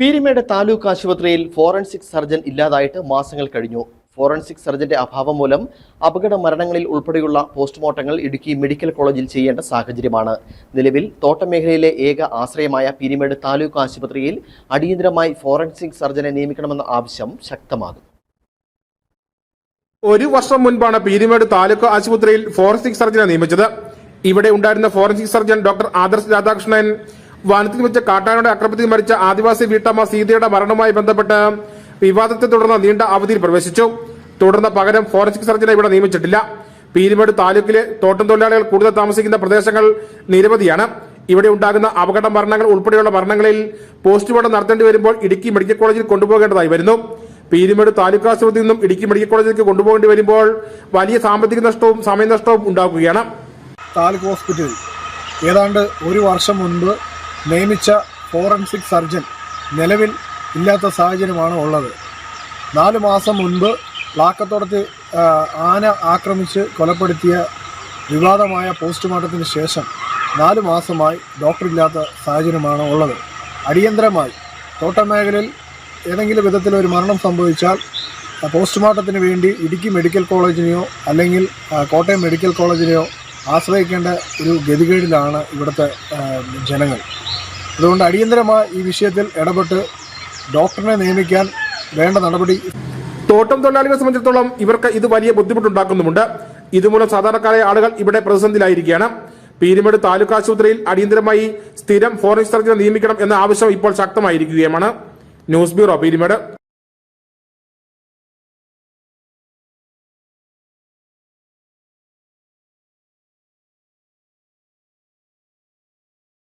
പീരിമേട് താലൂക്ക് ആശുപത്രിയിൽ forensic surgeon ഇല്ലാതായിട്ട് മാസങ്ങൾ കഴിഞ്ഞു. ഫോറൻസിക് സർജന്റെ അഭാവം മൂലം അപകട മരണങ്ങളിൽ ഉൾപ്പെടെയുള്ള പോസ്റ്റ്മോർട്ടങ്ങൾ ഇടുക്കി മെഡിക്കൽ കോളേജിൽ ചെയ്യേണ്ട സാഹചര്യമാണ്. നിലവിൽ തോട്ടമേഖലയിലെ ഏക ആശ്രയമായ പീരിമേട് താലൂക്ക് ആശുപത്രിയിൽ അടിയന്തരമായി ഫോറൻസിക് സർജനെ നിയമിക്കണമെന്ന ആവശ്യം ശക്തമാകും. ഒരു വർഷം മുൻപാണ് പീരിമേട് താലൂക്ക് ആശുപത്രിയിൽ ഫോറൻസിക് സർജനെ നിയമിച്ചത്. ഇവിടെ ഉണ്ടായിരുന്ന forensic surgeon doctor Adarsh Radhakrishnan വനത്തിൽ വെച്ച് കാട്ടാനയുടെ ആക്രമണത്തിൽ മരിച്ച ആദിവാസി വീട്ടമ്മ സീതയുടെ മരണവുമായി ബന്ധപ്പെട്ട് വിവാദത്തെ തുടർന്ന് നീണ്ട അവധിയിൽ പ്രവേശിച്ചു. തുടർന്ന് പകരം ഫോറൻസിക് സർജനെ ഇവിടെ നിയമിച്ചിട്ടില്ല. പീരുമേട് താലൂക്കിലെ തോട്ടം തൊഴിലാളികൾ കൂടുതൽ താമസിക്കുന്ന പ്രദേശങ്ങൾ നിരവധിയാണ്. ഇവിടെ ഉണ്ടാകുന്ന അപകട മരണങ്ങൾ ഉൾപ്പെടെയുള്ള മരണങ്ങളിൽ പോസ്റ്റ്മോർട്ടം നടത്തേണ്ടി വരുമ്പോൾ ഇടുക്കി മെഡിക്കൽ കോളേജിൽ കൊണ്ടുപോകേണ്ടതായി വരുന്നു. പീരുമേട് താലൂക്ക് ആശുപത്രിയിൽ നിന്നും ഇടുക്കി മെഡിക്കൽ കോളേജിലേക്ക് കൊണ്ടുപോകേണ്ടി വരുമ്പോൾ വലിയ സാമ്പത്തിക നഷ്ടവും സമയനഷ്ടവും ഉണ്ടാക്കുകയാണ് താലൂക്ക് ഹോസ്പിറ്റലിൽ ഏതാണ്ട് ഒരു വർഷം മുൻപ് നിയമിച്ച ഫോറൻസിക് സർജൻ നിലവിൽ ഇല്ലാത്ത സാഹചര്യമാണ് ഉള്ളത്. നാല് മാസം മുൻപ് പ്ലാക്കത്തോടത്ത് ആന ആക്രമിച്ച് കൊലപ്പെടുത്തിയ വിവാദമായ പോസ്റ്റ്മോർട്ടത്തിന് ശേഷം നാല് മാസമായി ഡോക്ടറില്ലാത്ത സാഹചര്യമാണ് ഉള്ളത്. അടിയന്തരമായി തോട്ടമേഖലയിൽ ഏതെങ്കിലും വിധത്തിൽ ഒരു മരണം സംഭവിച്ചാൽ പോസ്റ്റ്മോർട്ടത്തിന് വേണ്ടി ഇടുക്കി മെഡിക്കൽ കോളേജിനെയോ അല്ലെങ്കിൽ കോട്ടയം മെഡിക്കൽ കോളേജിനെയോ ആശ്രയിക്കേണ്ട ഒരു ഗതികേടിലാണ് ഇവിടുത്തെ ജനങ്ങൾ. അതുകൊണ്ട് അടിയന്തരമായി ഈ വിഷയത്തിൽ ഇടപെട്ട് ഡോക്ടറിനെ നിയമിക്കാൻ വേണ്ട നടപടി തോട്ടം തൊഴിലാളികളെ സംബന്ധിച്ചിടത്തോളം ഇവർക്ക് ഇത് വലിയ ബുദ്ധിമുട്ടുണ്ടാക്കുന്നുമുണ്ട്. ഇതുമൂലം സാധാരണക്കാരായ ആളുകൾ ഇവിടെ പ്രതിസന്ധിയിലായിരിക്കുകയാണ്. പീരുമേട് താലൂക്ക് ആശുപത്രിയിൽ അടിയന്തരമായി സ്ഥിരം ഫോറൻസിക് സർജനെ നിയമിക്കണം എന്ന ആവശ്യം ഇപ്പോൾ ശക്തമായിരിക്കുകയുമാണ്. News bureau Peermade.